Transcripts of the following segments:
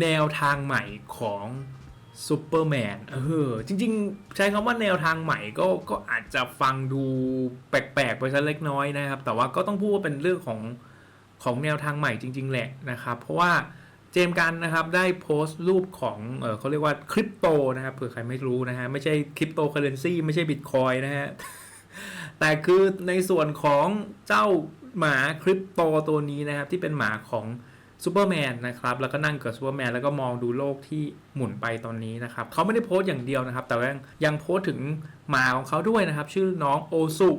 แนวทางใหม่ของซูเปอร์แมนเออจริง ๆ ใช้คำว่าแนวทางใหม่ก็ก็อาจจะฟังดูแปลกๆ ไปสักเล็กน้อยนะครับ แต่ว่าก็ต้องพูดว่าเป็นเรื่องของของแนวทางใหม่จริง ๆ แหละนะครับ เพราะว่าเจมส์กันนะครับได้โพสต์รูปของเออเขาเรียกว่าคริปโตนะครับเผื่อใครไม่รู้นะฮะไม่ใช่คริปโตเคอเรนซีไม่ใช่บิตคอยนะฮะแต่คือในส่วนของเจ้าหมาคริปโตตัวนี้นะครับที่เป็นหมาของ ซูเปอร์แมนนะครับ แล้วก็นั่งกับซูเปอร์แมนแล้วก็มองดูโลกที่หมุนไปตอนนี้นะครับเขาไม่ได้โพสต์อย่างเดียวนะครับ แต่ว่ายังโพสต์ถึงหมาของเขาด้วยนะครับ ชื่อน้องโอซุ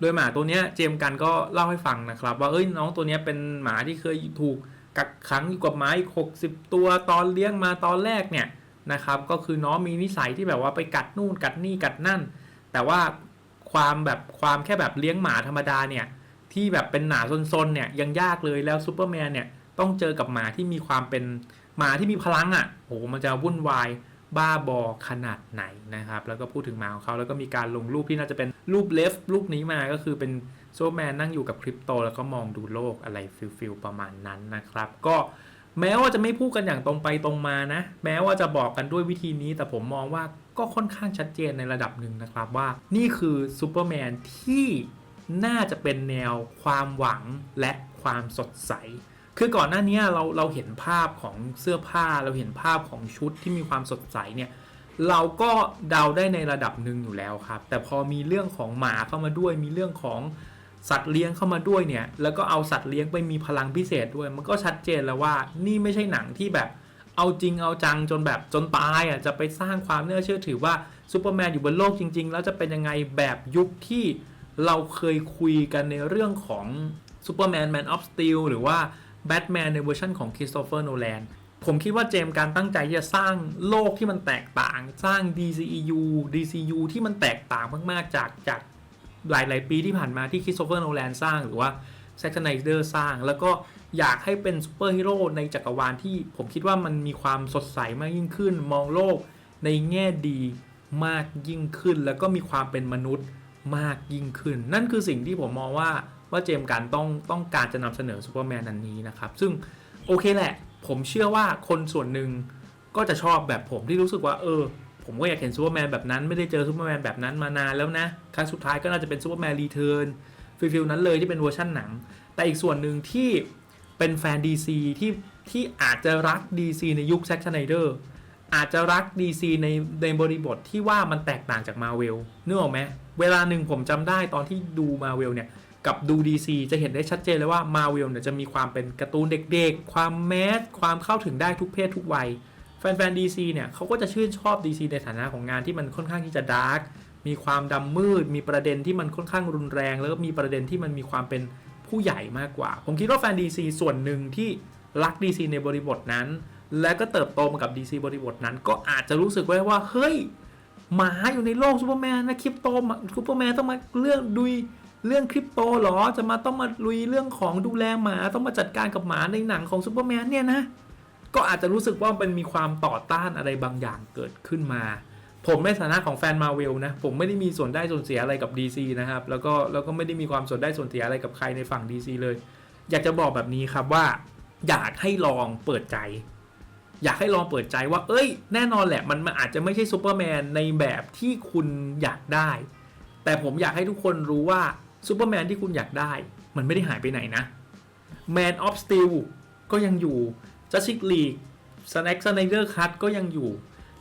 โดยหมาตัวนี้เจมส์กันก็เล่าให้ฟังนะครับ ว่าเอ้ยน้องตัวนี้เป็นหมาที่เคยถูกกักขังอยู่กับหมาอีก60 ตัวตอนเลี้ยงมาตอนแรกเนี่ยนะครับ ก็คือน้องมีนิสัยที่แบบว่าไปกัดนู่นกัดนี่กัดนั่น แต่ว่าความแบบความแค่แบบเลี้ยงหมาธรรมดาเนี่ยที่แบบเป็นหนาซนๆเนี่ยยังยากเลยแล้วซูเปอร์แมนเนี่ย ต้องเจอกับหมาที่มีความเป็นหมาที่มีพลังอะ่ะโหมันจะวุ่นวายบ้าบอขนาดไหนนะครับ แล้วก็พูดถึงหมาของเขาแล้วก็มีการลงรูปที่น่าจะเป็นรูปเลฟรูปนี้มาก็คือเป็นซูเปอร์แมนนั่งอยู่กับคริปโต แล้วก็มองดูโลกอะไรฟิลฟิลประมาณนั้นนะครับ ก็แม้ว่าจะไม่พูดกันอย่างตรงไปตรงมานะ แม้ว่าจะบอกกันด้วยวิธีนี้ แต่ผมมองว่าก็ค่อนข้างชัดเจนในระดับหนึ่งนะครับว่า นี่คือซูเปอร์แมนที่น่าจะเป็นแนวความหวังและความสดใส คือก่อนหน้านี้เราเราเห็นภาพของเสื้อผ้าเราเห็นภาพของชุดที่มีความสดใสเนี่ยเราก็เดาได้ในระดับหนึ่งอยู่แล้วครับ แต่พอมีเรื่องของหมาเข้ามาด้วย มีเรื่องของสัตว์เลี้ยงเข้ามาด้วยเนี่ยแล้วก็เอาสัตว์เลี้ยงไปมีพลังพิเศษด้วย มันก็ชัดเจนแล้วว่านี่ไม่ใช่หนังที่แบบเอาจริงเอาจังจนแบบจนตายอะจะไปสร้างความน่าเชื่อถือว่าซูเปอร์แมนอยู่บนโลกจริง ๆ แล้วจะเป็นยังไงแบบยุคที่เราเคยคุยกันในเรื่องของซูเปอร์แมนแมนออฟสตีลหรือว่า แบทแมนในเวอร์ชันของคริสโตเฟอร์โนแลนผมคิดว่าเจมการตั้งใจจะสร้างโลกที่มันแตกต่าง สร้าง DCEU DCU ที่มันแตกต่างมาก ๆ จากจากหลาย ๆ ปีที่ผ่านมาที่คริสโตเฟอร์โนแลนสร้างหรือว่าแซคไนเดอร์สร้าง แล้วก็อยากให้เป็นซูเปอร์ฮีโร่ในจักรวาลที่ผมคิดว่ามันมีความสดใสมากยิ่งขึ้น มองโลกในแง่ดีมากยิ่งขึ้น แล้วก็มีความเป็นมนุษย์มากยิ่งขึ้น นั่นคือสิ่งที่ผมมองว่า ว่าเจมส์การต้องต้องการจะนำเสนอซูเปอร์แมนอันนี้นะครับ ซึ่งโอเคแหละ ผมเชื่อว่าคนส่วนหนึ่งก็จะชอบแบบผมที่รู้สึกว่าเออ ผมก็อยากเห็นซูเปอร์แมนแบบนั้นไม่ได้เจอซูเปอร์แมนแบบนั้นมานานแล้วนะครั้งสุดท้ายก็น่าจะเป็นซูเปอร์แมนรีเทิร์นฟิลฟิลนั้นเลยที่เป็นเวอร์ชันหนัง แต่อีกส่วนหนึ่งที่เป็นแฟน DC ที่ที่อาจจะรัก DC ในยุคแซ็กชไนเดอร์อาจจะรัก DC ในในบริบทที่ว่ามันแตกต่างจากมาเวลนึกออกไหมเวลาหนึ่งผมจำได้ตอนที่ดูมาเวลเนี่ย กับดู DC จะเห็นได้ชัดเจนเลยว่ามาเวลเนี่ยจะมีความเป็นการ์ตูนเด็กๆ ความแมสความเข้าถึงได้ทุกเพศทุกวัย แฟนๆ DC เนี่ยเขาก็จะชื่นชอบ DC ในฐานะของงานที่มันค่อนข้างที่จะดาร์กมีความดำมืด มีประเด็นที่มันค่อนข้างรุนแรง แล้วก็มีประเด็นที่มันมีความเป็นผู้ใหญ่มากกว่า ผมคิดว่าแฟน DC ส่วนหนึ่งที่รัก DC ในบริบทนั้น และก็เติบโตมากับ DC บริบทนั้น ก็อาจจะรู้สึกไว้ว่าเฮ้ยหมาอยู่ในโลกซูเปอร์แมนนะคริปโตซูเปอร์แมนต้องมาเรื่องดุย เรื่องคริปโตหรอจะมาต้องมาลุยเรื่องของดูแลหมาต้องมาจัดการกับหมาในหนังของซูเปอร์แมนเนี่ยนะ ก็อาจจะรู้สึกว่ามันมีความต่อต้านอะไรบางอย่างเกิดขึ้นมา ผมในฐานะของแฟนมาเวลนะ ผมไม่ได้มีส่วนได้ส่วนเสียอะไรกับ DC นะครับ แล้วก็แล้วก็ไม่ได้มีความส่วนได้ส่วนเสียอะไรกับใครในฝั่ง DC เลย อยากจะบอกแบบนี้ครับว่า อยากให้ลองเปิดใจ อยากให้ลองเปิดใจว่า เอ้ย แน่นอนแหละมันมันอาจจะไม่ใช่ซูเปอร์แมนในแบบที่คุณอยากได้ แต่ผมอยากให้ทุกคนรู้ว่า ซูเปอร์แมนที่คุณอยากได้ มันไม่ได้หายไปไหนนะ Man of Steel ก็ยังอยู่ Justice League Snack Snyder Cut ก็ยังอยู่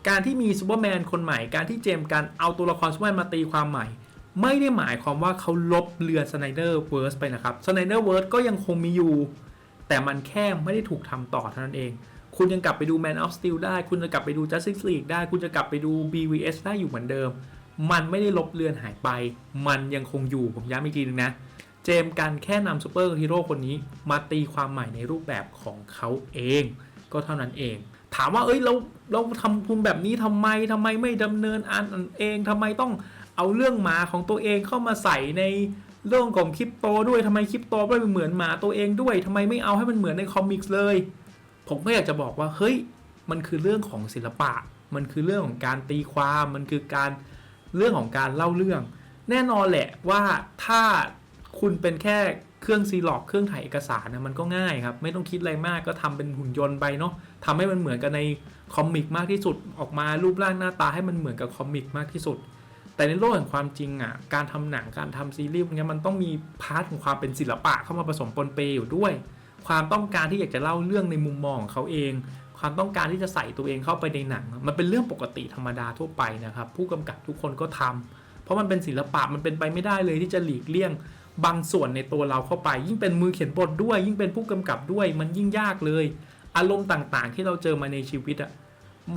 การที่มีซูเปอร์แมนคนใหม่ การที่เจมส์กันเอาตัวละครซูเปอร์แมนมาตีความใหม่ ไม่ได้หมายความว่าเขาลบเรือนสไนเดอร์เวิร์สไปนะครับสไนเดอร์เวิร์สก็ยังคงมีอยู่ แต่มันแค่ไม่ได้ถูกทำต่อเท่านั้นเอง คุณยังกลับไปดู Man of Steel ได้ คุณจะกลับไปดู Justice League ได้ คุณจะกลับไปดู BVS ได้อยู่เหมือนเดิม มันไม่ได้ลบเลือนหายไป มันยังคงอยู่ผมย้ำอีกทีนึงนะ เจมส์กันแค่นำซูเปอร์ฮีโร่คนนี้มาตีความใหม่ในรูปแบบของเขาเอง ก็เท่านั้นเอง ถามว่าเอ้ยเราเราทำคุณแบบนี้ทำไมทำไมไม่ดำเนินอันเองทำไมต้องเอาเรื่องหมาของตัวเองเข้ามาใส่ในเรื่องของคริปโตด้วยทำไมคริปโตไม่เหมือนหมาตัวเองด้วยทำไมไม่เอาให้มันเหมือนในคอมิกส์เลย ผมก็อยากจะบอกว่าเฮ้ยมันคือเรื่องของศิลปะ มันคือเรื่องของการตีความมันคือการ เรื่องของการเล่าเรื่อง แน่นอนแหละว่าถ้าคุณเป็นแค่เครื่องซีล็อกเครื่องถ่ายเอกสารนะมันก็ง่ายครับ ไม่ต้องคิดอะไรมากก็ทำเป็นหุ่นยนต์ไปเนาะทำให้มันเหมือนกันในคอมิกมากที่สุดออกมารูปร่างหน้าตาให้มันเหมือนกับคอมิกมากที่สุด แต่ในโลกแห่งความจริงอะการทำหนังการทำซีรีส์พวกเนี้ยมันต้องมีพาร์ทของความเป็นศิลปะเข้ามาผสมปนเปอยู่ด้วย ความต้องการที่อยากจะเล่าเรื่องในมุมมองของเขาเอง ความต้องการที่จะใส่ตัวเองเข้าไปในหนัง มันเป็นเรื่องปกติธรรมดาทั่วไปนะครับ ผู้กำกับทุกคนก็ทำเพราะมันเป็นศิลปะมันเป็นไปไม่ได้เลยที่จะหลีกเลี่ยงบางส่วนในตัวเราเข้าไป ยิ่งเป็นมือเขียนบทด้วย ยิ่งเป็นผู้กำกับด้วย มันยิ่งยากเลย อารมณ์ต่างๆ ที่เราเจอมาในชีวิตอะ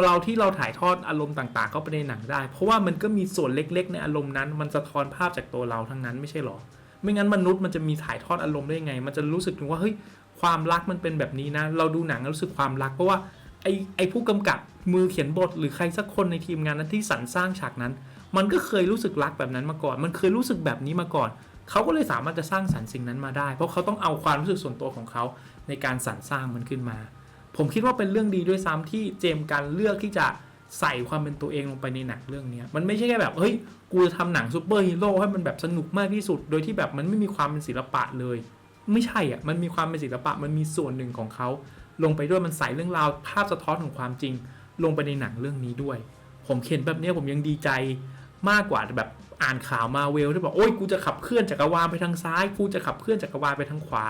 เราที่เราถ่ายทอดอารมณ์ต่างๆ เข้าไปในหนังได้ เพราะว่ามันก็มีส่วนเล็กๆ ในอารมณ์นั้น มันสะท้อนภาพจากตัวเราทั้งนั้นไม่ใช่หรอ ไม่งั้นมนุษย์มันจะมีถ่ายทอดอารมณ์ได้ยังไง มันจะรู้สึกถึงว่าเฮ้ยความรักมันเป็นแบบนี้นะ เราดูหนังรู้สึกความรักเพราะว่า ไอ้ไอผู้กำกับมือเขียนบทหรือใครสักคนในทีมงานนั้นที่สรรสร้างฉากนั้น มันก็เคยรู้สึกรักแบบนั้นมาก่อน มันเคยรู้สึกแบบนี้มาก่อนเขาก็เลยสามารถจะสร้างสรรค์สิ่งนั้นมาได้ เพราะเขาต้องเอาความรู้สึกส่วนตัวของเขาในการสรรสร้างมันขึ้นมา ผมคิดว่าเป็นเรื่องดีด้วยซ้ำที่เจมกันเลือกที่จะใส่ความเป็นตัวเองลงไปในหนังเรื่องนี้มันไม่ใช่แค่แบบเฮ้ยกูจะทำหนังซูเปอร์ฮีโร่ให้มันแบบสนุกมากที่สุด โดยที่แบบมันไม่มีความเป็นศิลปะเลย ไม่ใช่อะมันมีความเป็นศิลปะมันมีส่วนหนึ่งของเขา ลงไปด้วยมันใส่เรื่องราวภาพสะท้อนของความจริง ลงไปในหนังเรื่องนี้ด้วย ผมเขียนแบบนี้ผมยังดีใจมากกว่าแบบอ่านข่าวมาเวลที่บอกโอ้ยกูจะขับเคลื่อนจักรวาลไปทางซ้ายกูจะขับเคลื่อนจักรวาลไปทางขวา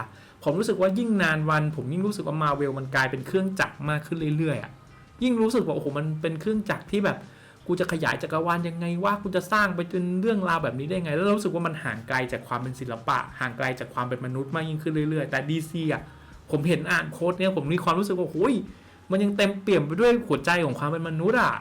ผมรู้สึกว่ายิ่งนานวัน ผมยิ่งรู้สึกว่ามาเวลมันกลายเป็นเครื่องจักรมากขึ้นเรื่อยๆอะยิ่งรู้สึกว่าโอ้โหมันเป็นเครื่องจักรที่แบบกูจะขยายจักรวาลยังไงว่ากูจะสร้างไปจนเรื่องราวแบบนี้ได้ไง แล้วรู้สึกว่ามันห่างไกลจากความเป็นศิลปะ ห่างไกลจากความเป็นมนุษย์มากยิ่งขึ้นเรื่อยๆ แต่ดีซีอะ ผมเห็นอ่านโค้ดเนี่ยผมมีความรู้สึกว่าโอ้ยมันยังเต็มเปี่ยมไปด้วยหัวใจของความเป็นมนุษย์อะ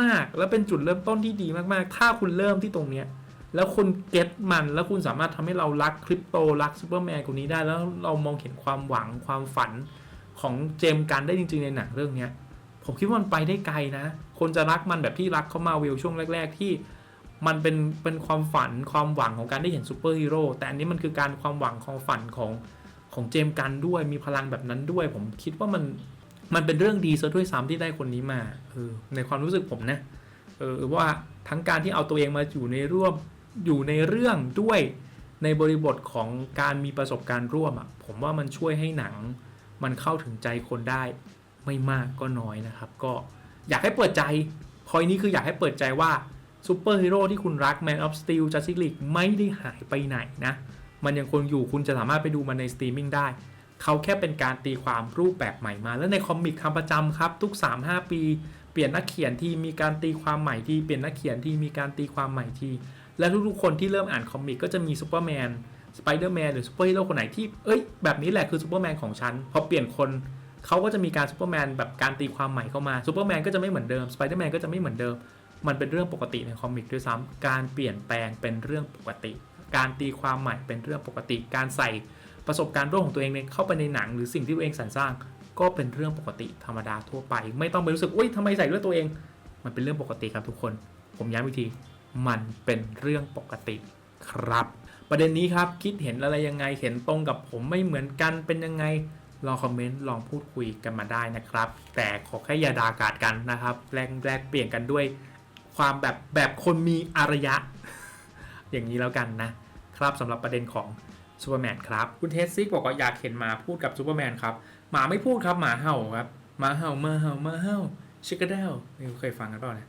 มาก ๆ แล้วเป็นจุดเริ่มต้นที่ดีมากๆ ถ้าคุณเริ่มที่ตรงเนี้ยแล้วคุณเก็ตมันแล้วคุณสามารถทำให้เรารักคริปโตรักซูเปอร์แมนคนนี้ได้ แล้วเรามองเห็นความหวังความฝันของเจมส์กันได้จริง ๆ ในหนังเรื่องเนี้ยผมคิดว่ามันไปได้ไกลนะ คนจะรักมันแบบที่รักเขามาเวลช่วงแรก ๆ ที่มันเป็นเป็นความฝันความหวังของการได้เห็นซูเปอร์ฮีโร่แต่อันนี้มันคือการความหวังของฝันของ ของเจมส์กันด้วยมีพลังแบบนั้นด้วย ผมคิดว่ามันมันเป็นเรื่องดีซะด้วยซ้ำที่ได้คนนี้มาเออในความรู้สึกผมนะเออว่าทั้งการที่เอาตัวเองมาอยู่ในร่วมอยู่ในเรื่องด้วยในบริบทของการมีประสบการณ์ร่วมอะผมว่ามันช่วยให้หนัง มันเข้าถึงใจคนได้ไม่มากก็น้อยนะครับ ก็อยากให้เปิดใจพอยนี้คืออยากให้เปิดใจว่าซูเปอร์ฮีโร่ที่คุณรัก Man of Steel Justice League ไม่ได้หายไปไหนนะ มันยังคงอยู่คุณจะสามารถไปดูมันในสตรีมมิ่งได้เขาแค่เป็นการตีความรูปแบบใหม่มา แล้วในคอมิกคำประจำครับ ทุก 3-5 ปี เปลี่ยนนักเขียนที่มีการตีความใหม่ที่เปลี่ยนนักเขียนที่มีการตีความใหม่ที่และทุกๆคนที่เริ่มอ่านคอมิกก็จะมีซูเปอร์แมนสไปเดอร์แมนหรือซูเปอร์ฮีโร่คนไหนที่เอ้ยแบบนี้แหละคือซูเปอร์แมนของฉันพอเปลี่ยนคนเขาก็จะมีการซูเปอร์แมนแบบการตีความใหม่เข้ามาซูเปอร์แมนก็จะไม่เหมือนเดิมสไปเดอร์แมนก็จะไม่เหมือนเดิม มันเป็นเรื่องปกติในคอมิกด้วยซ้ำการเปลี่ยนแปลงเป็นเรื่องปกติ การตีความใหม่เป็นเรื่องปกติ การใส่ประสบการณ์ร่วมของตัวเองเข้าไปในหนังหรือสิ่งที่ตัวเองสรรสร้าง ก็เป็นเรื่องปกติธรรมดาทั่วไป ไม่ต้องไปรู้สึกอุ้ยทำไมใส่ด้วยตัวเอง มันเป็นเรื่องปกติครับทุกคน ผมย้ำอีกทีมันเป็นเรื่องปกติครับ ประเด็นนี้ครับคิดเห็นอะไรยังไงเห็นตรงกับผมไม่เหมือนกันเป็นยังไงลองคอมเมนต์ลองพูดคุยกันมาได้นะครับ แต่ขอแค่อย่าด่ากาดกันนะครับแลกแลกเปลี่ยนกันด้วย ความแบบแบบคนมีอารยะ อย่างนี้แล้วกันนะ ครับสำหรับประเด็นของซูเปอร์แมนครับ คุณเทสซิกบอกว่าอยากเห็นหมาพูดกับซูเปอร์แมนครับ หมาไม่พูดครับหมาเห่าครับหมาเห่ามาเห่ามาเห่าชิคกเดลนี่เคยฟังกันเปล่าเนี่ย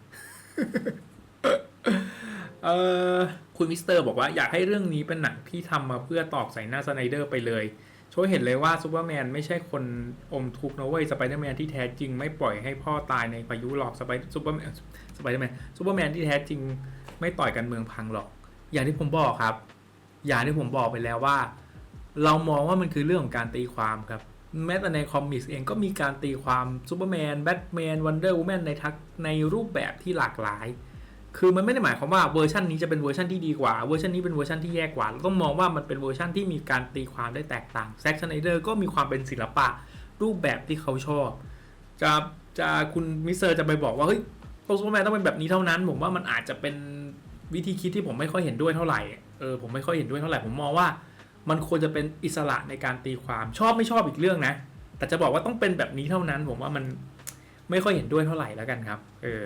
เออคุณมิสเตอร์บอกว่าอยากให้เรื่องนี้เป็นหนังที่ทำมาเพื่อตอกใส่หน้าสไนเดอร์ไปเลยช่วยเห็นเลยว่าซูเปอร์แมนไม่ใช่คนอมทุกข์นะเว้ยสไปเดอร์แมนที่แท้จริงไม่ปล่อยให้พ่อตายในพายุหรอกสไปซูเปอร์แมนสไปเดอร์แมนซูเปอร์แมนที่แท้จริงไม่ต่อยกันเมืองพังหรอก อย่างที่ผมบอกครับ อย่างที่ผมบอกไปแล้วว่า เรามองว่ามันคือเรื่องของการตีความครับแม้แต่ในคอมิกเองก็มีการตีความซูเปอร์แมนแบทแมนวันเดอร์วูแมนในทักในรูปแบบที่หลากหลาย คือมันไม่ได้หมายความว่าเวอร์ชันนี้จะเป็นเวอร์ชันที่ดีกว่าเวอร์ชันนี้เป็นเวอร์ชันที่แย่กว่าเราต้องมองว่ามันเป็นเวอร์ชันที่มีการตีความได้แตกต่างแซ็กชันไนเดอร์ก็มีความเป็นศิลปะรูปแบบที่เขาชอบ จะจะคุณมิสเตอร์จะไปบอกว่าเฮ้ยซูเปอร์แมนต้องเป็นแบบนี้เท่านั้น ผมว่ามันอาจจะเป็นวิธีคิดที่ผมไม่ค่อยเห็นด้วยเท่าไหร่ ออผมไม่ค่อยเห็นด้วยเท่าไหร่ผมมองว่า มันควรจะเป็นอิสระในการตีความชอบไม่ชอบอีกเรื่องนะ แต่จะบอกว่าต้องเป็นแบบนี้เท่านั้น ผมว่ามันไม่ค่อยเห็นด้วยเท่าไหร่แล้วกันครับ เออ